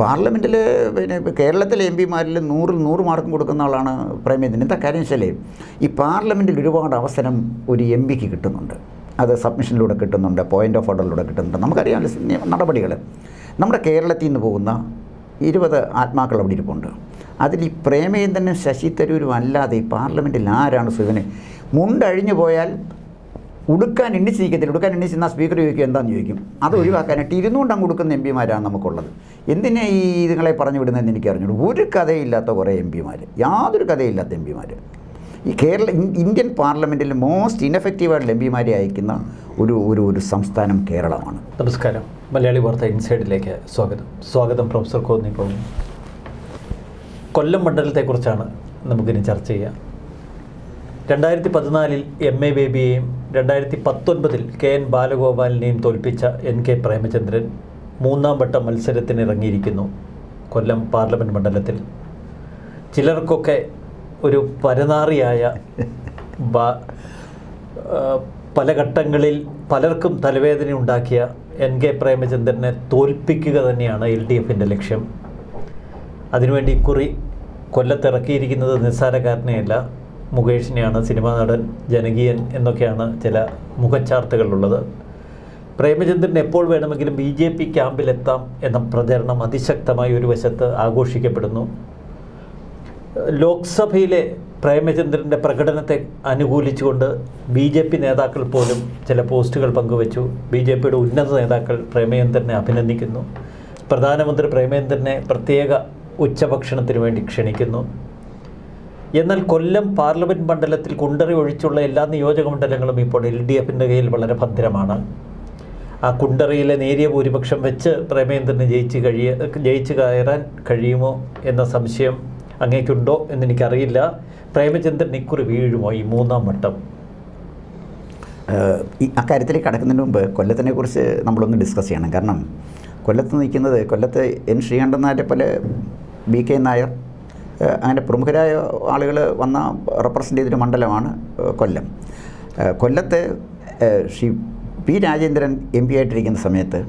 പാർലമെന്റിൽ പിന്നെ കേരളത്തിലെ എം പിമാരിൽ നൂറിൽ നൂറ് മാർക്കും കൊടുക്കുന്ന ആളാണ് പ്രേമേന്ദ്രൻ എന്താ കാര്യം വെച്ചാലേ ഈ പാർലമെന്റിൽ ഒരുപാട് അവസരം ഒരു എം പിക്ക് കിട്ടുന്നുണ്ട്. അത് സബ്മിഷനിലൂടെ കിട്ടുന്നുണ്ട് പോയിന്റ് ഓഫ് ഓർഡറിലൂടെ കിട്ടുന്നുണ്ട്. നമുക്കറിയാമല്ലോ നടപടികൾ നമ്മുടെ കേരളത്തിൽ നിന്ന് പോകുന്ന ഇരുപത് ആത്മാക്കൾ അവിടെ ഇരിപ്പുണ്ട്. അതിൽ ഈ പ്രേമേന്ദ്രനും ശശി തരൂരും അല്ലാതെ ഈ പാർലമെന്റിൽ ആരാണ് സുഖനെ? മുണ്ടഴിഞ്ഞു പോയാൽ ഉടുക്കാൻ എണ്ണിച്ചിരിക്കത്തില്ല. ഉടുക്കാൻ എണ്ണിച്ച് എന്നാൽ സ്പീക്കർ ചോദിക്കും എന്താണെന്ന് ചോദിക്കും? അത് ഒഴിവാക്കാനായിട്ട് ഇരുന്നുകൊണ്ട് അങ്ങ് കൊടുക്കുന്ന എം പിമാരാണ് നമുക്കുള്ളത്. എന്തിനാ ഈ ഇതുങ്ങളെ പറഞ്ഞു വിടുന്നതെന്ന് എനിക്ക് അറിഞ്ഞോളൂ ഒരു കഥയില്ലാത്ത കുറേ എം പിമാർ യാതൊരു കഥയില്ലാത്ത എം പിമാർ ഈ കേരള ഇന്ത്യൻ പാർലമെന്റിൽ മോസ്റ്റ് ഇൻഎഫക്റ്റീവായിട്ടുള്ള എം പിമാരെ അയക്കുന്ന ഒരു ഒരു ഒരു സംസ്ഥാനം കേരളമാണ്. നമസ്കാരം. മലയാളി വാർത്ത ഇൻസൈഡിലേക്ക് സ്വാഗതം. സ്വാഗതം പ്രൊഫസർ കോന്നി പോകുന്നു കൊല്ലം മണ്ഡലത്തെക്കുറിച്ചാണ് നമുക്കിനി ചർച്ച ചെയ്യാം. രണ്ടായിരത്തി പതിനാലിൽ എം എ ബേബിയെയും രണ്ടായിരത്തി പത്തൊൻപതിൽ കെ എൻ ബാലഗോപാലിനെയും തോൽപ്പിച്ച എൻ കെ പ്രേമചന്ദ്രൻ മൂന്നാം വട്ട മത്സരത്തിന് ഇറങ്ങിയിരിക്കുന്നു കൊല്ലം പാർലമെന്റ് മണ്ഡലത്തിൽ. ചിലർക്കൊക്കെ ഒരു പരനാറിയായ പല ഘട്ടങ്ങളിൽ പലർക്കും തലവേദന ഉണ്ടാക്കിയ എൻ കെ പ്രേമചന്ദ്രനെ തോൽപ്പിക്കുക തന്നെയാണ് എൽ ഡി എഫിന്റെ ലക്ഷ്യം. അതിനുവേണ്ടി ഇക്കുറി കൊല്ലത്തിറക്കിയിരിക്കുന്നത് നിസ്സാരക്കാരനെയല്ല മുകേഷിനെയാണ് സിനിമാ നടൻ ജനകീയൻ എന്നൊക്കെയാണ് ചില മുഖച്ചാർത്തുകളുള്ളത് പ്രേമചന്ദ്രൻ എപ്പോൾ വേണമെങ്കിലും ബി ജെ പി ക്യാമ്പിലെത്താം എന്ന പ്രചരണം അതിശക്തമായി ഒരു വശത്ത് ആഘോഷിക്കപ്പെടുന്നു. ലോക്സഭയിലെ പ്രേമചന്ദ്രന്റെ പ്രകടനത്തെ അനുകൂലിച്ചുകൊണ്ട് ബി ജെ പി നേതാക്കൾ പോലും ചില പോസ്റ്റുകൾ പങ്കുവച്ചു. ബി ജെ പിയുടെ ഉന്നത നേതാക്കൾ പ്രേമചന്ദ്രനെ അഭിനന്ദിക്കുന്നു. പ്രധാനമന്ത്രി പ്രേമചന്ദ്രനെ പ്രത്യേക ഉച്ചഭക്ഷണത്തിന് വേണ്ടി ക്ഷണിക്കുന്നു. എന്നാൽ കൊല്ലം പാർലമെന്റ് മണ്ഡലത്തിൽ കുണ്ടറി ഒഴിച്ചുള്ള എല്ലാ നിയോജക മണ്ഡലങ്ങളും ഇപ്പോൾ എൽ ഡി എഫിന്റെ കയ്യിൽ വളരെ ഭദ്രമാണ്. ആ കുണ്ടറിയിലെ നേരിയ ഭൂരിപക്ഷം വെച്ച് പ്രേമേന്ദ്രന് ജയിച്ച് കഴിയ ജയിച്ച് കയറാൻ കഴിയുമോ എന്ന സംശയം അങ്ങേക്കുണ്ടോ എന്നെനിക്കറിയില്ല. പ്രേമചന്ദ്രൻ ഇക്കുറി വീഴുമോ ഈ മൂന്നാം വട്ടം? ഈ അക്കാര്യത്തിലേക്ക് കടക്കുന്നതിന് മുമ്പ് കൊല്ലത്തിനെ കുറിച്ച് നമ്മളൊന്ന് ഡിസ്കസ് ചെയ്യണം. കാരണം കൊല്ലത്ത് നിൽക്കുന്നത് കൊല്ലത്ത് എൻ ശ്രീകണ്ഠൻ നായരെ പോലെ ബി കെ നായർ അങ്ങനെ പ്രമുഖരായ ആളുകൾ വന്ന റെപ്രസെന്റ് ചെയ്തൊരു മണ്ഡലമാണ് കൊല്ലം. കൊല്ലത്തെ Shri P Rajendran M P ആയിട്ടിരിക്കുന്ന സമയത്ത്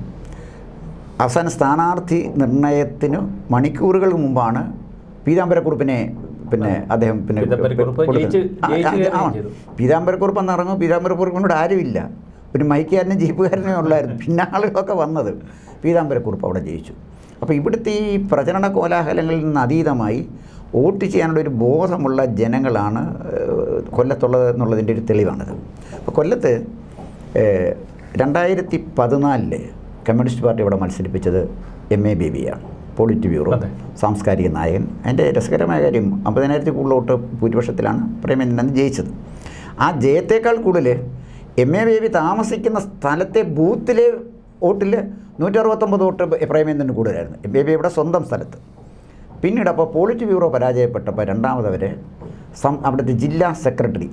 അവസാന സ്ഥാനാർത്ഥി നിർണയത്തിന് മണിക്കൂറുകൾ മുമ്പാണ് പീതാംബരക്കുറുപ്പിനെ പിന്നെ അദ്ദേഹം പിന്നെ. പീതാംബരക്കുറുപ്പ് എന്ന് ഇറങ്ങും പീതാംബരക്കുറുപ്പിനോട് ആരുമില്ല. ഒരു മൈക്കാരനും ജീപ്പുകാരനേ ഉള്ളായിരുന്നു. പിന്നെ ആളുകളൊക്കെ വന്നത് പീതാംബരക്കുറുപ്പ് അവിടെ ജയിച്ചു. അപ്പോൾ ഇവിടുത്തെ ഈ പ്രചരണ കോലാഹലങ്ങളിൽ നിന്ന് അതീതമായി വോട്ട് ചെയ്യാനുള്ള ഒരു ബോധമുള്ള ജനങ്ങളാണ് കൊല്ലത്തുള്ളത് എന്നുള്ളതിന്റെ ഒരു തെളിവാണിത്. അപ്പോൾ കൊല്ലത്ത് രണ്ടായിരത്തി പതിനാലിൽ കമ്മ്യൂണിസ്റ്റ് പാർട്ടി ഇവിടെ മത്സരിപ്പിച്ചത് എം എ ബേബിയാണ് പോളിറ്റ് ബ്യൂറോ സാംസ്കാരിക നായകൻ. അതിന്റെ രസകരമായ കാര്യം അമ്പതിനായിരത്തി കൂടുതൽ വോട്ട് ഭൂരിപക്ഷത്തിലാണ് പ്രേമചന്ദ്രൻ ജയിച്ചത്. ആ ജയത്തേക്കാൾ കൂടുതൽ എം എ ബേബി താമസിക്കുന്ന സ്ഥലത്തെ ബൂത്തിലെ വോട്ടിൽ നൂറ്ററുപത്തൊമ്പത് വോട്ട് പ്രേമേന്ദ്രന് കൂടുതലായിരുന്നു. എം എ ഇവിടെ സ്വന്തം സ്ഥലത്ത്. പിന്നീട് അപ്പോൾ പോളിറ്റ് ബ്യൂറോ പരാജയപ്പെട്ടപ്പോൾ രണ്ടാമതവരെ സം അവിടുത്തെ ജില്ലാ സെക്രട്ടറി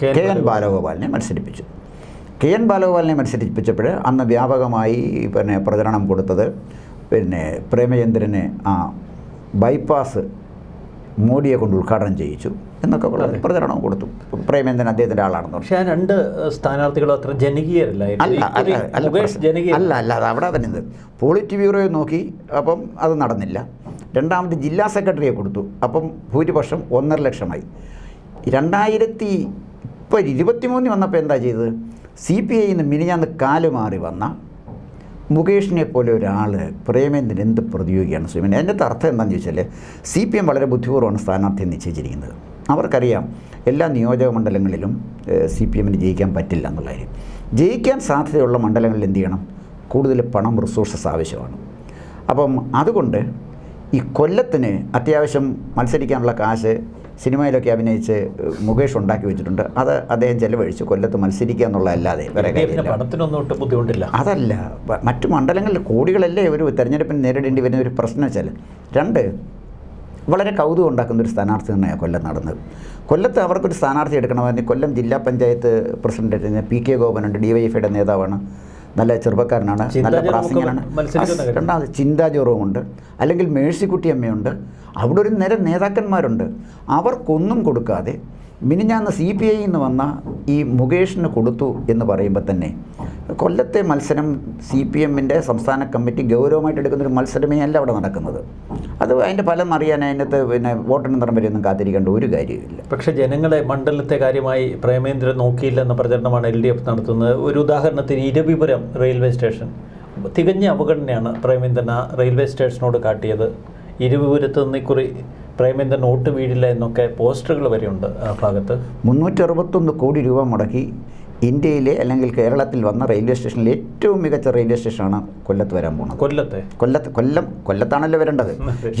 കെ എൻ ബാലഗോപാലിനെ മത്സരിപ്പിച്ചു. കെ എൻ ബാലഗോപാലിനെ മത്സരിപ്പിച്ചപ്പോൾ അന്ന് വ്യാപകമായി പിന്നെ പ്രചരണം കൊടുത്തത് പിന്നെ പ്രേമചന്ദ്രന് ആ ബൈപ്പാസ് മോഡിയെ കൊണ്ട് ഉദ്ഘാടനം ചെയ്യിച്ചു എന്നൊക്കെ ഉള്ള പ്രചരണവും കൊടുത്തു. പ്രേമേന്ദ്രൻ അദ്ദേഹത്തിന്റെ ആളാണെന്ന് പക്ഷേ ആ രണ്ട് സ്ഥാനാർത്ഥികളും അത്ര ജനകീയരല്ല. അല്ല അല്ല അത് അവിടെ തന്നെ പോളിറ്റ് ബ്യൂറോയെ നോക്കി അപ്പം അത് നടന്നില്ല. രണ്ടാമത് ജില്ലാ സെക്രട്ടറിയെ കൊടുത്തു. അപ്പം ഭൂരിപക്ഷം ഒന്നര ലക്ഷമായി. രണ്ടായിരത്തി ഇപ്പോൾ ഇരുപത്തിമൂന്നിൽ വന്നപ്പോൾ എന്താ ചെയ്തത്? സി പി ഐയിൽ നിന്ന് മിനിഞ്ഞാന്ന് കാൽ മാറി വന്ന മുകേഷിനെ പോലെ ഒരാൾ പ്രേമേന്ദ്രൻ എന്ത് പ്രതിയോഗിയാണ് സുമൻ എന്റെ അർത്ഥം എന്താണെന്ന് ചോദിച്ചാൽ സി പി എം വളരെ ബുദ്ധിപൂർവമാണ് സ്ഥാനാർത്ഥിയെ നിശ്ചയിച്ചിരിക്കുന്നത്. അവർക്കറിയാം എല്ലാ നിയോജക മണ്ഡലങ്ങളിലും സി പി എമ്മിന് ജയിക്കാൻ പറ്റില്ല എന്നുള്ള കാര്യം. ജയിക്കാൻ സാധ്യതയുള്ള മണ്ഡലങ്ങളിൽ എന്ത് ചെയ്യണം? കൂടുതൽ പണം റിസോഴ്സസ് ആവശ്യമാണ്. അപ്പം അതുകൊണ്ട് ഈ കൊല്ലത്തിന് അത്യാവശ്യം മത്സരിക്കാനുള്ള കാശ് സിനിമയിലൊക്കെ അഭിനയിച്ച് മുകേഷ് ഉണ്ടാക്കി വെച്ചിട്ടുണ്ട്. അത് അദ്ദേഹം ചെലവഴിച്ച്. കൊല്ലത്ത് മത്സരിക്കുക എന്നുള്ളതല്ലാതെ വേറെ കാര്യമില്ല. ബുദ്ധിമുട്ടില്ല. അതല്ല. മറ്റു മണ്ഡലങ്ങളിൽ കോടികളല്ലേ ഒരു തെരഞ്ഞെടുപ്പിന് നേരിടേണ്ടി വരുന്ന ഒരു പ്രശ്നം വെച്ചാൽ രണ്ട് വളരെ കൗതുകം ഉണ്ടാക്കുന്ന ഒരു സ്ഥാനാർത്ഥി തന്നെയാണ് കൊല്ലം നടന്നത്. കൊല്ലത്ത് അവർക്കൊരു സ്ഥാനാർത്ഥി എടുക്കണമെന്ന് കൊല്ലം ജില്ലാ പഞ്ചായത്ത് പ്രസിഡന്റ് പി കെ ഗോപനുണ്ട് ഡി വൈ എഫ് ഐയുടെ നേതാവാണ്. നല്ല ചെറുപ്പക്കാരനാണ് നല്ല പ്രാസംഗനാണ്. രണ്ടാമത് ചിന്താ ജോറവുമുണ്ട് അല്ലെങ്കിൽ മേഴ്സിക്കുട്ടി അമ്മയുണ്ട്. അവിടെ ഒരു നിര നേതാക്കന്മാരുണ്ട്. അവർക്കൊന്നും കൊടുക്കാതെ മിനിഞ്ഞാന്ന് സി പി ഐയിൽ നിന്ന് വന്ന ഈ മുകേഷിന് കൊടുത്തു എന്ന് പറയുമ്പോൾ തന്നെ കൊല്ലത്തെ മത്സരം സി പി എമ്മിന്റെ സംസ്ഥാന കമ്മിറ്റി ഗൗരവമായിട്ട് എടുക്കുന്നൊരു മത്സരമേ അല്ല അവിടെ നടക്കുന്നത്. അത് അതിന്റെ ഫലം അറിയാൻ അതിനകത്ത് പിന്നെ വോട്ടെണ്ണ വരെയൊന്നും കാത്തിരിക്കേണ്ട ഒരു കാര്യമില്ല പക്ഷേ ജനങ്ങളെ മണ്ഡലത്തെ കാര്യമായി പ്രേമേന്ദ്രൻ നോക്കിയില്ലെന്ന പ്രചരണമാണ് എൽ ഡി എഫ് നടത്തുന്നത്. ഒരു ഉദാഹരണത്തിന് ഇരവിപുരം റെയിൽവേ സ്റ്റേഷൻ. തികഞ്ഞ അവഗണനയാണ് പ്രേമേന്ദ്രൻ ആ റെയിൽവേ സ്റ്റേഷനോട് കാട്ടിയത്. ഇരുവിപുരത്ത് നിന്ന് ഇക്കുറി പ്രേമേന്ദ്രൻ വോട്ട് വീടില്ല എന്നൊക്കെ പോസ്റ്ററുകൾ വരെയുണ്ട് ആ ഭാഗത്ത്. മുന്നൂറ്റി അറുപത്തൊന്ന് കോടി രൂപ മുടക്കി ഇന്ത്യയിലെ അല്ലെങ്കിൽ കേരളത്തിൽ വന്ന റെയിൽവേ സ്റ്റേഷനിൽ ഏറ്റവും മികച്ച റെയിൽവേ സ്റ്റേഷനാണ് കൊല്ലത്ത് വരാൻ പോകുന്നത് കൊല്ലത്ത്? കൊല്ലത്ത് കൊല്ലം കൊല്ലത്താണല്ലോ വരേണ്ടത്.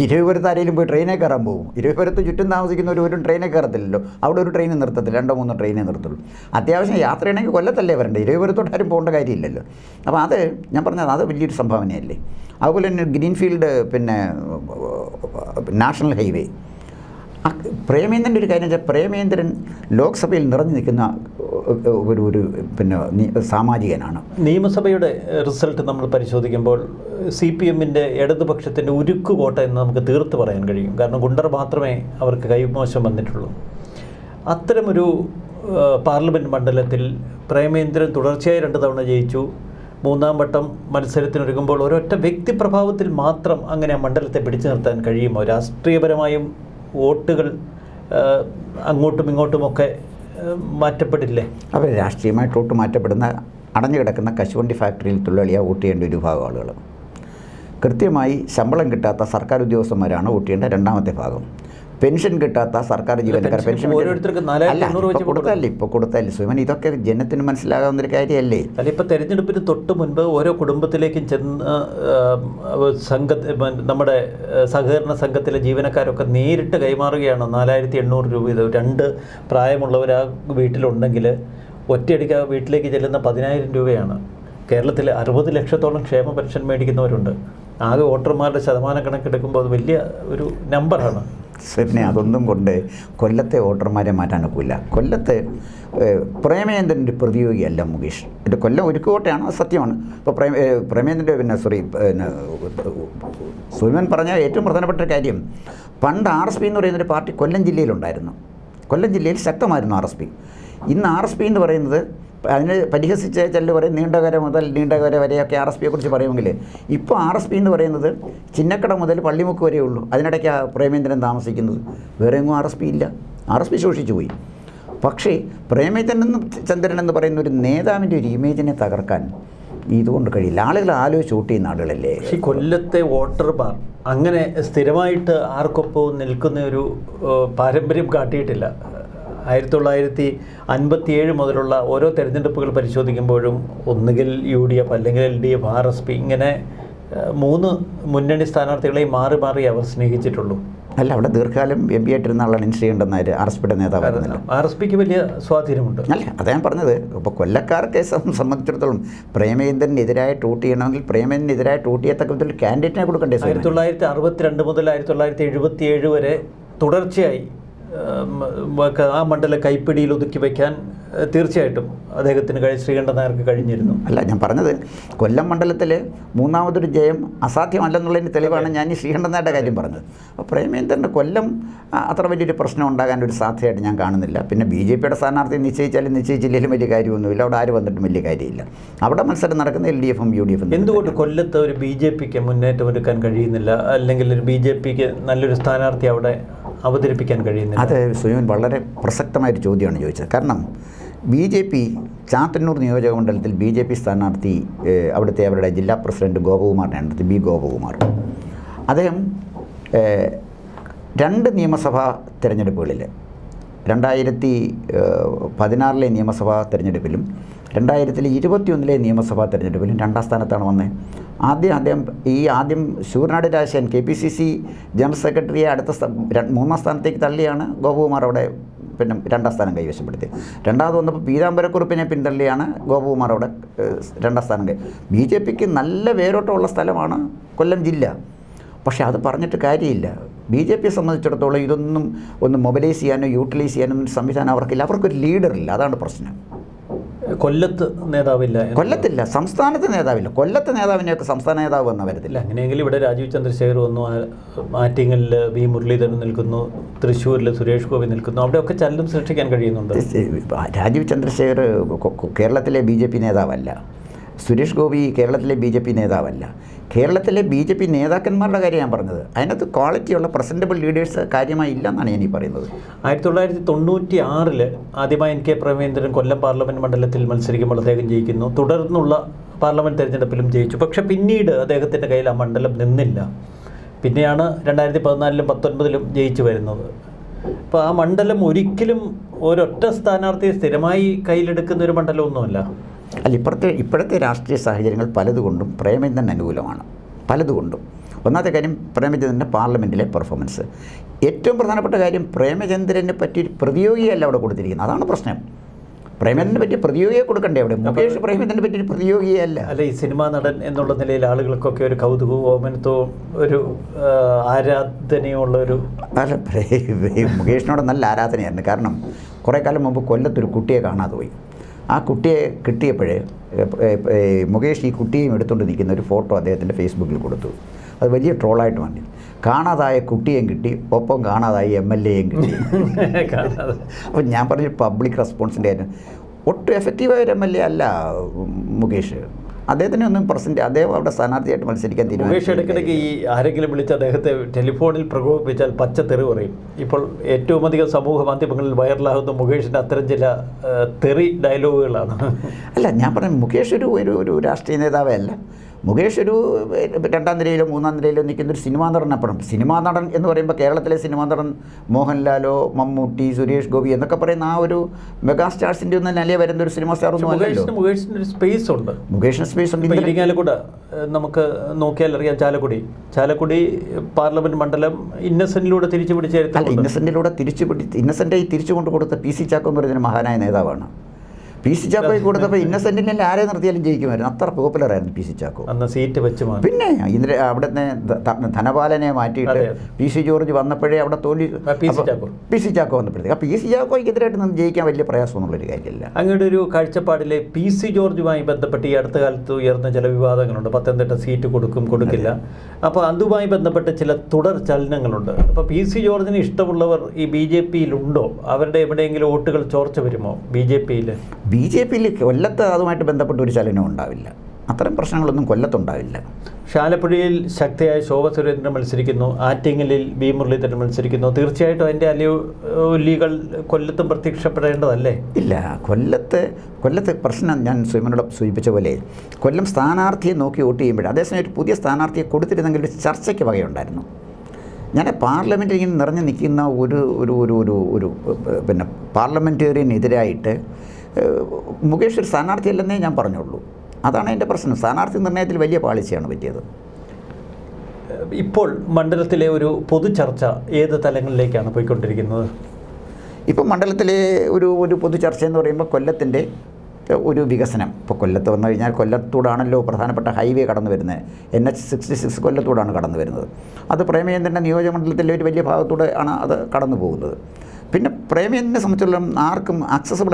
ഇരുപുരത്ത് ആരെങ്കിലും പോയി ട്രെയിനേ കയറാൻ പോകും ഇരുപുരത്ത് ചുറ്റും താമസിക്കുന്നവർ ഒരു ട്രെയിനെ കയറത്തില്ലല്ലോ. അവിടെ ഒരു ട്രെയിൻ നിർത്തത്തില്ല. രണ്ടോ മൂന്നോ ട്രെയിനേ നിർത്തുള്ളൂ. അത്യാവശ്യം യാത്രയാണെങ്കിൽ കൊല്ലത്തല്ലേ വരേണ്ടത്. ഇരുപുരത്തോട്ട് ആരും പോകേണ്ട കാര്യമില്ലല്ലോ. അപ്പോൾ അത് ഞാൻ പറഞ്ഞത് അത് വലിയൊരു സംഭാവനയല്ലേ. അതുപോലെ തന്നെ ഗ്രീൻഫീൽഡ് പിന്നെ നാഷണൽ ഹൈവേ. പ്രേമേന്ദ്രന്റെ ഒരു കാര്യം വെച്ചാൽ പ്രേമേന്ദ്രൻ ലോക്സഭയിൽ നിറഞ്ഞു നിൽക്കുന്ന ഒരു ഒരു പിന്നെ സാമാജികനാണ്. നിയമസഭയുടെ റിസൾട്ട് നമ്മൾ പരിശോധിക്കുമ്പോൾ സി പി എമ്മിന്റെ ഇടതുപക്ഷത്തിന്റെ ഉരുക്ക് കോട്ട എന്ന് നമുക്ക് തീർത്ത് പറയാൻ കഴിയും. കാരണം ഗുണ്ടർ മാത്രമേ അവർക്ക് കൈമോശം വന്നിട്ടുള്ളൂ. അത്തരമൊരു പാർലമെന്റ് മണ്ഡലത്തിൽ പ്രേമേന്ദ്രൻ തുടർച്ചയായി രണ്ട് തവണ ജയിച്ചു. മൂന്നാം വട്ടം മത്സരത്തിനൊരുങ്ങുമ്പോൾ ഒരൊറ്റ വ്യക്തിപ്രഭാവത്തിൽ മാത്രം അങ്ങനെ ആ മണ്ഡലത്തെ പിടിച്ചു നിർത്താൻ കഴിയുമോ? രാഷ്ട്രീയപരമായും വോട്ടുകൾ അങ്ങോട്ടും ഇങ്ങോട്ടുമൊക്കെ മാറ്റപ്പെടില്ലേ? അവർ രാഷ്ട്രീയമായിട്ട് വോട്ട് മാറ്റപ്പെടുന്ന അടഞ്ഞു കിടക്കുന്ന കശുവണ്ടി ഫാക്ടറിയിൽ തൊഴിലാളിയാണ് വോട്ട് ചെയ്യേണ്ട ഒരു വിഭാഗം ആളുകൾ. കൃത്യമായി ശമ്പളം കിട്ടാത്ത സർക്കാർ ഉദ്യോഗസ്ഥന്മാരാണ് വോട്ട് ചെയ്യേണ്ട രണ്ടാമത്തെ ഭാഗം. പെൻഷൻ കിട്ടാത്ത സർക്കാർ ജീവനക്കാർ പെൻഷൻ അല്ല ഇപ്പോൾ കൊടുത്തല്ലേ ഇപ്പോൾ കൊടുത്തല്ലേ സുമൻ ഇതൊക്കെ ജനത്തിന് മനസ്സിലാകാവുന്ന ഒരു കാര്യമല്ലേ? അല്ല ഇപ്പം തെരഞ്ഞെടുപ്പിന് തൊട്ട് മുൻപ് ഓരോ കുടുംബത്തിലേക്കും ചെന്ന് സംഘ നമ്മുടെ സഹകരണ സംഘത്തിലെ ജീവനക്കാരൊക്കെ നേരിട്ട് കൈമാറുകയാണ്? നാലായിരത്തി എണ്ണൂറ് രൂപ ഇത് രണ്ട് പ്രായമുള്ളവർ ആ വീട്ടിലുണ്ടെങ്കിൽ ഒറ്റയടിക്ക് ആ വീട്ടിലേക്ക് ചെല്ലുന്ന പതിനായിരം രൂപയാണ്. കേരളത്തിൽ അറുപത് ലക്ഷത്തോളം ക്ഷേമ പെൻഷൻ മേടിക്കുന്നവരുണ്ട്. ആകെ വോട്ടർമാരുടെ ശതമാനം കണക്കെടുക്കുമ്പോൾ അത് വലിയ ഒരു നമ്പറാണ്. പിന്നെ അതൊന്നും കൊണ്ട് കൊല്ലത്തെ വോട്ടർമാരെ മാറ്റാൻ ഒക്കില്ല. കൊല്ലത്ത് പ്രേമേന്ദ്രന്റെ പ്രതിയോഗിയല്ല മുകേഷ്. എന്റെ കൊല്ലം ഒരുക്കോട്ടെയാണ് അത് സത്യമാണ്. ഇപ്പോൾ പ്രേമ പ്രേമേന്ദ്രന്റെ പിന്നെ സോറി പിന്നെ സുമൻ പറഞ്ഞ ഏറ്റവും പ്രധാനപ്പെട്ട കാര്യം പണ്ട് ആർ എസ് പി എന്ന് പറയുന്നൊരു പാർട്ടി കൊല്ലം ജില്ലയിലുണ്ടായിരുന്നു. കൊല്ലം ജില്ലയിൽ ശക്തമായിരുന്നു ആർ എസ് പി. ഇന്ന് ആർ എസ് പി എന്ന് പറയുന്നത് അതിനെ പരിഹസിച്ച ചെല്ലു പറയും നീണ്ടകര മുതൽ നീണ്ടകര വരെയൊക്കെ ആർ എസ് പിയെ കുറിച്ച് പറയുമെങ്കിൽ. ഇപ്പോൾ ആർ എസ് പി എന്ന് പറയുന്നത് ചിന്നക്കട മുതൽ പള്ളിമുക്ക് വരെ ഉള്ളൂ. അതിനിടയ്ക്കാണ് പ്രേമേന്ദ്രൻ താമസിക്കുന്നത്. വേറെ എങ്ങും ആർ എസ് പി ഇല്ല. ആർ എസ് പി ശോഷിച്ചു പോയി. പക്ഷേ പ്രേമേന്ദ്രൻ ചന്ദ്രൻ എന്ന് പറയുന്ന ഒരു നേതാവിന്റെ ഒരു ഇമേജിനെ തകർക്കാൻ ഇതുകൊണ്ട് കഴിയില്ല. ആളുകൾ ആലോചിച്ച് വോട്ട് ചെയ്യുന്ന ആളുകളല്ലേ? ഈ കൊല്ലത്തെ വോട്ടർമാർ അങ്ങനെ സ്ഥിരമായിട്ട് ആർക്കൊപ്പവും നിൽക്കുന്ന ഒരു പാരമ്പര്യം കാട്ടിയിട്ടില്ല. ആയിരത്തി തൊള്ളായിരത്തി അൻപത്തി ഏഴ് മുതലുള്ള ഓരോ തെരഞ്ഞെടുപ്പുകൾ പരിശോധിക്കുമ്പോഴും ഒന്നുകിൽ യു ഡി എഫ് അല്ലെങ്കിൽ L D F R S P ഇങ്ങനെ മൂന്ന് മുന്നണി സ്ഥാനാർത്ഥികളെയും മാറി മാറി അവർ സ്നേഹിച്ചിട്ടുള്ളൂ. അല്ല അവിടെ ദീർഘകാലം എം പി ആയിട്ടിരുന്ന ആളാണ് ഇൻ ശ്രീകണ്ഠനായർ ആർ എസ് പിയുടെ നേതാവായിരുന്നല്ലോ ആർ എസ് പിക്ക് വലിയ സ്വാധീനമുണ്ട്. അല്ല അതാ ഞാൻ പറഞ്ഞത്. ഇപ്പോൾ കൊല്ലക്കാർക്ക് സംബന്ധിച്ചിടത്തോളം പ്രേമേന്ദ്രനെതിരായ വോട്ട് ചെയ്യണമെങ്കിൽ പ്രേമേന്ദ്രനെതിരായ വോട്ട് ചെയ്യത്തക്ക വിധത്തിൽ കാൻഡിഡേറ്റിനെ കൊടുക്കണ്ടേ ആയിരത്തി? തൊള്ളായിരത്തി അറുപത്തിരണ്ട് മുതൽ ആയിരത്തി തൊള്ളായിരത്തി എഴുപത്തി ഏഴ് വരെ തുടർച്ചയായി ആ മണ്ഡലം കൈപ്പിടിയിൽ ഒതുക്കി വയ്ക്കാൻ തീർച്ചയായിട്ടും അദ്ദേഹത്തിന് കഴി ശ്രീകണ്ഠൻ നായർക്ക് കഴിഞ്ഞിരുന്നു. അല്ല ഞാൻ പറഞ്ഞത് കൊല്ലം മണ്ഡലത്തിൽ മൂന്നാമതൊരു ജയം അസാധ്യമല്ലെന്നുള്ളതിന് തെളിവാണ് ഞാൻ ഈ ശ്രീകണ്ഠനായുടെ കാര്യം പറഞ്ഞത്. അപ്പോൾ പ്രേമേന്ദ്രന്റെ കൊല്ലം അത്ര വലിയൊരു പ്രശ്നം ഉണ്ടാകാൻ ഒരു സാധ്യതയായിട്ട് ഞാൻ കാണുന്നില്ല. പിന്നെ ബി ജെ പിയുടെ സ്ഥാനാർത്ഥി നിശ്ചയിച്ചാലും നിശ്ചയിച്ചില്ലെങ്കിലും വലിയ കാര്യമൊന്നുമില്ല. അവിടെ ആര് വന്നിട്ടും വലിയ കാര്യമില്ല. അവിടെ മത്സരം നടക്കുന്ന എൽ ഡി എഫും യു ഡി എഫും എന്തുകൊണ്ട് കൊല്ലത്ത് ഒരു ബി ജെ പിക്ക് മുന്നേറ്റമൊരുക്കാൻ കഴിയുന്നില്ല? അല്ലെങ്കിൽ ഒരു ബി ജെ പിക്ക് നല്ലൊരു സ്ഥാനാർത്ഥി അവിടെ അവതരിപ്പിക്കാൻ കഴിയുന്നില്ല? അത് സുയോൻ വളരെ പ്രസക്തമായൊരു ചോദ്യമാണ് ചോദിച്ചത്. കാരണം ബി ജെ പി ചാത്തന്നൂർ നിയോജക മണ്ഡലത്തിൽ ബി ജെ പി സ്ഥാനാർത്ഥി അവിടുത്തെ അവരുടെ ജില്ലാ പ്രസിഡന്റ് ഗോപകുമാറിനാണ് ബി ഗോപകുമാർ. അദ്ദേഹം രണ്ട് നിയമസഭാ തിരഞ്ഞെടുപ്പുകളിൽ രണ്ടായിരത്തി പതിനാറിലെ നിയമസഭാ തിരഞ്ഞെടുപ്പിലും രണ്ടായിരത്തിലെ ഇരുപത്തിയൊന്നിലെ നിയമസഭാ തിരഞ്ഞെടുപ്പിലും രണ്ടാം സ്ഥാനത്താണ് വന്നത് ആദ്യം അദ്ദേഹം ഈ ആദ്യം Shoornad Rajasekharan K P C C general സെക്രട്ടറിയെ അടുത്ത മൂന്നാം സ്ഥാനത്തേക്ക് തള്ളിയാണ് ഗോപകുമാർ അവിടെ പിന്നെ രണ്ടാം സ്ഥാനം കൈവശപ്പെടുത്തി. രണ്ടാമത് വന്നപ്പോൾ പീതാംബരക്കുറിപ്പിനെ പിന്തള്ളിയാണ് ഗോപകുമാർ അവിടെ രണ്ടാം സ്ഥാനം കൈ ബി ജെ പിക്ക് നല്ല വേരോട്ടമുള്ള സ്ഥലമാണ് കൊല്ലം ജില്ല. പക്ഷേ അത് പറഞ്ഞിട്ട് കാര്യമില്ല. ബി ജെ പിയെ സംബന്ധിച്ചിടത്തോളം ഇതൊന്നും ഒന്ന് മൊബിലൈസ് ചെയ്യാനോ യൂട്ടിലൈസ് ചെയ്യാനോ സംവിധാനം അവർക്കില്ല. അവർക്കൊരു ലീഡറില്ല. അതാണ് പ്രശ്നം. കൊല്ലത്ത് നേതാവില്ല കൊല്ലത്തില്ല സംസ്ഥാനത്ത് നേതാവില്ല. കൊല്ലത്ത് നേതാവിനെയൊക്കെ സംസ്ഥാന നേതാവ് വന്ന വരത്തില്ല. അങ്ങനെയെങ്കിൽ ഇവിടെ രാജീവ് ചന്ദ്രശേഖർ വന്നു ആറ്റിങ്ങലിൽ വി മുരളീധരൻ നിൽക്കുന്നു തൃശ്ശൂരിൽ സുരേഷ് ഗോപി നിൽക്കുന്നു അവിടെയൊക്കെ ചലനം സൃഷ്ടിക്കാൻ കഴിയുന്നുണ്ട്? രാജീവ് ചന്ദ്രശേഖർ കേരളത്തിലെ ബി ജെ പി നേതാവല്ല. സുരേഷ് ഗോപി കേരളത്തിലെ ബി ജെ പി നേതാവല്ല. കേരളത്തിലെ ബി ജെ പി നേതാക്കന്മാരുടെ കാര്യം ഞാൻ പറഞ്ഞത്. അതിനകത്ത് ക്വാളിറ്റിയുള്ള പ്രസന്റബിൾ ലീഡേഴ്സ് കാര്യമായി ഇല്ലെന്നാണ് ഞാൻ ഈ പറയുന്നത്. ആയിരത്തി തൊള്ളായിരത്തി തൊണ്ണൂറ്റി ആറിൽ ആദ്യമായി N K Premendran Kollam parliament മണ്ഡലത്തിൽ മത്സരിക്കുമ്പോൾ അദ്ദേഹം ജയിക്കുന്നു. തുടർന്നുള്ള പാർലമെന്റ് തെരഞ്ഞെടുപ്പിലും ജയിച്ചു. പക്ഷേ പിന്നീട് അദ്ദേഹത്തിന്റെ കയ്യിൽ ആ മണ്ഡലം നിന്നില്ല. പിന്നെയാണ് രണ്ടായിരത്തി പതിനാലിലും പത്തൊൻപതിലും ജയിച്ചു വരുന്നത്. അപ്പോൾ ആ മണ്ഡലം ഒരിക്കലും ഒരൊറ്റ സ്ഥാനാർത്ഥിയെ സ്ഥിരമായി കയ്യിലെടുക്കുന്ന ഒരു മണ്ഡലമൊന്നുമല്ല. അല്ല ഇപ്പോഴത്തെ ഇപ്പോഴത്തെ രാഷ്ട്രീയ സാഹചര്യങ്ങൾ പലതുകൊണ്ടും പ്രേമചന്ദ്രൻ അനുകൂലമാണ്. പലതുകൊണ്ടും. ഒന്നാമത്തെ കാര്യം പ്രേമചന്ദ്രന്റെ പാർലമെന്റിലെ പെർഫോമൻസ്. ഏറ്റവും പ്രധാനപ്പെട്ട കാര്യം പ്രേമചന്ദ്രനെ പറ്റി പ്രതിയോഗിയല്ല അവിടെ കൊടുത്തിരിക്കുന്നത്. അതാണ് പ്രശ്നം. പ്രേമചന്ദ്രനെ പറ്റി പ്രതിയോഗിയെ കൊടുക്കണ്ടേ അവിടെ? മുകേഷ് പ്രേമചന്ദ്രനെ പറ്റി ഒരു പ്രതിയോഗിയേ അല്ല അല്ല ഈ സിനിമാ നടൻ എന്നുള്ള നിലയിൽ ആളുകൾക്കൊക്കെ ഒരു കൗതുകവും ഓമനത്വവും ഒരു ആരാധനയുള്ള ഒരു അല്ല മുകേഷിനോട് നല്ല ആരാധനയായിരുന്നു. കാരണം കുറേ കാലം മുമ്പ് കൊല്ലത്തൊരു കുട്ടിയെ കാണാതെ പോയി. ആ കുട്ടിയെ കിട്ടിയപ്പോഴേ മുകേഷ് ഈ കുട്ടിയെയും എടുത്തുകൊണ്ട് നിൽക്കുന്ന ഒരു ഫോട്ടോ അദ്ദേഹത്തിന്റെ ഫേസ്ബുക്കിൽ കൊടുത്തു. അത് വലിയ ട്രോളായിട്ട് മാറി കാണാതായ കുട്ടിയെയും കിട്ടി ഒപ്പം കാണാതായി എം എൽ എയും കിട്ടി. അപ്പം അപ്പോൾ ഞാൻ പറഞ്ഞ പബ്ലിക് റെസ്പോൺസിന്റെ കാര്യം. ഒട്ടും എഫക്റ്റീവായ ഒരു എം എൽ എ അല്ല മുകേഷ്. അദ്ദേഹത്തിന് ഒന്നും പ്രസന്റ് അദ്ദേഹം അവിടെ സ്ഥാനാർത്ഥിയായിട്ട് മത്സരിക്കാൻ തീരുമാനിച്ചു ഇടയ്ക്കിടയ്ക്ക് ഈ ആരെങ്കിലും വിളിച്ച് അദ്ദേഹത്തെ ടെലിഫോണിൽ പ്രകോപിപ്പിച്ചാൽ പച്ച തെറി പറയും. ഇപ്പോൾ ഏറ്റവും അധികം സമൂഹ മാധ്യമങ്ങളിൽ വൈറലാകുന്ന മുകേഷിന്റെ അത്തരം ചില തെറി ഡയലോഗുകളാണ് അല്ല ഞാൻ പറഞ്ഞു മുകേഷ് ഒരു ഒരു ഒരു രാഷ്ട്രീയ നേതാവേ അല്ല. മുകേഷ് ഒരു രണ്ടാം നിലയിലോ മൂന്നാം നിലയിലോ നിൽക്കുന്ന ഒരു സിനിമാ നടനപ്പുറം സിനിമാ നടൻ എന്ന് പറയുമ്പോൾ കേരളത്തിലെ സിനിമാ നടൻ മോഹൻലാലോ മമ്മൂട്ടി സുരേഷ് ഗോപി എന്നൊക്കെ പറയുന്ന ആ ഒരു മെഗാ സ്റ്റാർസിന്റെ ഒന്നും നിലയെ വരുന്ന ഒരു സിനിമാ സ്റ്റാർ ഒന്നും അല്ലല്ലോ. മുകേഷിന് സ്പേസ് ഉണ്ട്. മുകേഷിന് സ്പേസ് ഉണ്ട്. ഇരിങ്ങാലക്കുട നമുക്ക് നോക്കിയാൽ അറിയാം ചാലക്കുടി. ചാലക്കുടി പാർലമെന്റ് മണ്ഡലം ഇന്നസെന്റിലൂടെ തിരിച്ചു പിടിച്ച ഇന്നസെന്റിലൂടെ തിരിച്ചു പിടി ഇന്നസെന്റ് തിരിച്ചു കൊണ്ട് കൊടുത്ത പി സി ചാക്കോ എന്ന് പറയുന്ന മഹാനായ നേതാവാണ്. പി സി ചാക്കോയ്ക്ക് കൊടുത്തപ്പോൾ ഇന്നസെന്റിനെ ആരെ നിർത്തിയാലും ജയിക്കുമായിരുന്നു. അത്ര പോപ്പുലറായിരുന്നു പി സി ചാക്കോ അന്ന് സീറ്റ് വെച്ച് പിന്നെ ധ- ധ- ധനപാലനെ മാറ്റിയിട്ട്. പി സി ജോർജ് വന്നപ്പോഴേ അവിടെ തോൽവി ആ, P C Chacko. P C Chacko വന്നപ്പോഴത്തേക്ക്. അപ്പോൾ പി സി ചാക്കോയ്ക്കെതിരായിട്ട് നിന്ന് ജയിക്കാൻ വലിയ പ്രയാസമൊന്നുള്ളൊരു കാര്യമില്ല. അങ്ങയുടെ ഒരു കാഴ്ചപ്പാടിലെ പി സി ജോർജുമായി ബന്ധപ്പെട്ട് ഈ അടുത്ത കാലത്ത് ഉയർന്ന ചില വിവാദങ്ങളുണ്ട്. പത്തനംതിട്ട സീറ്റ് കൊടുക്കും കൊടുക്കില്ല. അപ്പോൾ അതുമായി ബന്ധപ്പെട്ട് ചില തുടർ ചലനങ്ങളുണ്ട്. അപ്പോൾ പി സി ജോർജിന് ഇഷ്ടമുള്ളവർ ഈ ബി ജെ പിയിലുണ്ടോ അവരുടെ എവിടെയെങ്കിലും വോട്ടുകൾ ചോർച്ച വരുമോ ബി ജെ പിയിൽ ബി ജെ പിയിൽ കൊല്ലത്ത് അതുമായിട്ട് ബന്ധപ്പെട്ട ഒരു ചലനവും ഉണ്ടാവില്ല. അത്തരം പ്രശ്നങ്ങളൊന്നും കൊല്ലത്തുണ്ടാവില്ല. ശാലപ്പുഴയിൽ ശക്തിയായ ശോഭ സുരേന്ദ്രൻ മത്സരിക്കുന്നു ആറ്റിങ്ങലിൽ ബി മുരളീധരൻ മത്സരിക്കുന്നു. തീർച്ചയായിട്ടും അതിന്റെ ലീഗൽ കൊല്ലത്തും പ്രത്യക്ഷപ്പെടേണ്ടതല്ലേ? ഇല്ല കൊല്ലത്ത് കൊല്ലത്ത് പ്രശ്നം ഞാൻ സുമനോട് സൂചിപ്പിച്ച പോലെ കൊല്ലം സ്ഥാനാർത്ഥിയെ നോക്കി വോട്ട് ചെയ്യുമ്പോൾ അതേസമയം ഒരു പുതിയ സ്ഥാനാർത്ഥിയെ കൊടുത്തിരുന്നെങ്കിൽ ഒരു ചർച്ചയ്ക്ക് വകയുണ്ടായിരുന്നു. ഞാൻ പാർലമെന്റിൽ ഇങ്ങനെ നിറഞ്ഞു നിൽക്കുന്ന ഒരു ഒരു ഒരു ഒരു പിന്നെ പാർലമെന്റേറിയനെതിരായിട്ട് മുകേഷ് ഒരു സ്ഥാനാർത്ഥിയല്ലെന്നേ ഞാൻ പറഞ്ഞുള്ളൂ. അതാണ് എന്റെ പ്രശ്നം. സ്ഥാനാർത്ഥി നിർണയത്തിൽ വലിയ പാളിച്ചയാണ് പറ്റിയത്. ഇപ്പോൾ മണ്ഡലത്തിലെ ഒരു പൊതു ചർച്ച ഏത് തലങ്ങളിലേക്കാണ് പോയിക്കൊണ്ടിരിക്കുന്നത്? ഇപ്പോൾ മണ്ഡലത്തിലെ ഒരു ഒരു പൊതു ചർച്ച എന്ന് പറയുമ്പോൾ കൊല്ലത്തിന്റെ ഒരു വികസനം. ഇപ്പോൾ കൊല്ലത്ത് വന്നു കഴിഞ്ഞാൽ കൊല്ലത്തൂടാണല്ലോ പ്രധാനപ്പെട്ട ഹൈവേ കടന്നു വരുന്നത്. എൻ എച്ച് സിക്സ്റ്റി സിക്സ് കൊല്ലത്തൂടാണ് കടന്നു വരുന്നത്. അത് പ്രേമചന്ദ്രന്റെ നിയോജകമണ്ഡലത്തിലെ ഒരു വലിയ ഭാഗത്തൂടെ ആണ് അത് കടന്നു പോകുന്നത്. പിന്നെ പ്രേമചന്ദ്രനെ സംബന്ധിച്ചിടത്തോളം ആർക്കും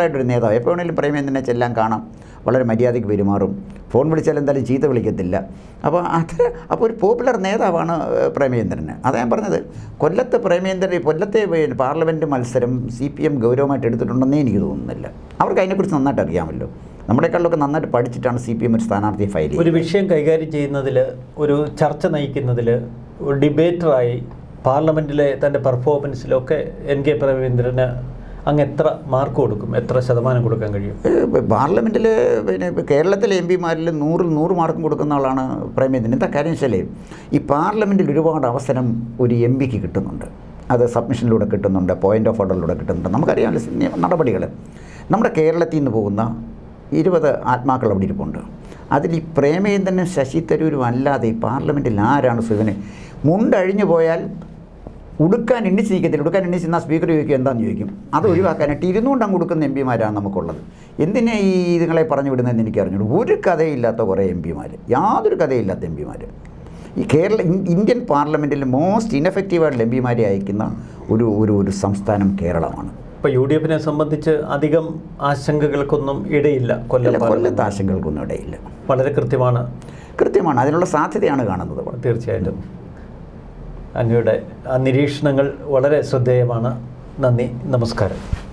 ആയിട്ടൊരു നേതാവ്. എപ്പോൾ വേണമെങ്കിലും പ്രേമചന്ദ്രനെ ചെല്ലാൻ കാണാം. വളരെ മര്യാദയ്ക്ക് പെരുമാറും. ഫോൺ വിളിച്ചാൽ എന്തായാലും ചീത്ത വിളിക്കത്തില്ല. അപ്പോൾ അത് അപ്പോൾ ഒരു പോപ്പുലർ നേതാവാണ് ഏഹ്, പ്രേമചന്ദ്രന് അതാ ഞാൻ പറഞ്ഞത്. കൊല്ലത്ത് പ്രേമചന്ദ്രൻ കൊല്ലത്തെ പാർലമെന്റ് മത്സരം സി പി എം ഗൗരവമായിട്ട് എടുത്തിട്ടുണ്ടെന്നേ എനിക്ക് തോന്നുന്നില്ല. അവർക്ക് അതിനെക്കുറിച്ച് നന്നായിട്ട് അറിയാമല്ലോ. നമ്മുടെക്കാളിലൊക്കെ നന്നായിട്ട് പഠിച്ചിട്ടാണ് സി പി എം ഒരു സ്ഥാനാർത്ഥിയെ ഫയൽ ഒരു വിഷയം കൈകാര്യം ചെയ്യുന്നതിൽ ഒരു ചർച്ച നയിക്കുന്നതിൽ ഡിബേറ്ററായി പാർലമെന്റിലെ തന്റെ പെർഫോമൻസിലൊക്കെ എൻ കെ പ്രവീന്ദ്രന് അങ്ങ് എത്ര മാർക്ക് കൊടുക്കും? എത്ര ശതമാനം കൊടുക്കാൻ കഴിയും? പാർലമെന്റിൽ പിന്നെ കേരളത്തിലെ എം പിമാരിൽ നൂറിൽ നൂറ് മാർക്കും കൊടുക്കുന്ന ആളാണ് പ്രേമേന്ദ്രൻ എന്താ കാര്യം വെച്ചാൽ ഈ പാർലമെന്റിൽ ഒരുപാട് അവസരം ഒരു എം പിക്ക് കിട്ടുന്നുണ്ട്. അത് സബ്മിഷനിലൂടെ കിട്ടുന്നുണ്ട് പോയിന്റ് ഓഫ് ഓർഡറിലൂടെ കിട്ടുന്നുണ്ട്. നമുക്കറിയാമല്ലോ നടപടികൾ നമ്മുടെ കേരളത്തിൽ നിന്ന് പോകുന്ന ഇരുപത് ആത്മാക്കൾ അവിടെ ഇരിപ്പുണ്ട്. അതിൽ ഈ പ്രേമേന്ദ്രനും ശശി തരൂരും അല്ലാതെ ഈ പാർലമെന്റിൽ ആരാണ് സുവിനെ മുണ്ടഴിഞ്ഞു പോയാൽ ഉടുക്കാൻ എണ്ണി നിൽക്കത്തില്ല ഉടുക്കാൻ എണ്ണി നിന്നാൽ സ്പീക്കർ ചോദിക്കും എന്താണെന്ന് ചോദിക്കും? അത് ഒഴിവാക്കാനായിട്ട് ഇരുന്നുകൊണ്ട് അങ്ങ് കൊടുക്കുന്ന എം പിമാരാണ് നമുക്കുള്ളത്. എന്തിനാ ഈ ഇതുങ്ങളെ പറഞ്ഞു വിടുന്നതെന്ന് എനിക്ക് അറിഞ്ഞു ഒരു കഥയില്ലാത്ത കുറേ എം പിമാർ യാതൊരു കഥയില്ലാത്ത എം പിമാർ ഈ കേരള ഇന്ത്യൻ പാർലമെന്റിൽ മോസ്റ്റ് ഇനഫക്റ്റീവായിട്ടുള്ള എം പിമാരെ അയക്കുന്ന ഒരു ഒരു ഒരു സംസ്ഥാനം കേരളമാണ്. ഇപ്പോൾ യു ഡി എഫിനെ സംബന്ധിച്ച് അധികം ആശങ്കകൾക്കൊന്നും ഇടയില്ല. കൊല്ലം കൊല്ലത്ത് ആശങ്കകൾക്കൊന്നും ഇടയില്ല. വളരെ കൃത്യമാണ്. കൃത്യമാണ്. അതിനുള്ള സാധ്യതയാണ് കാണുന്നത്. തീർച്ചയായിട്ടും. അങ്ങയുടെ ആ നിരീക്ഷണങ്ങൾ വളരെ ശ്രദ്ധേയമാണ്. നന്ദി നമസ്കാരം.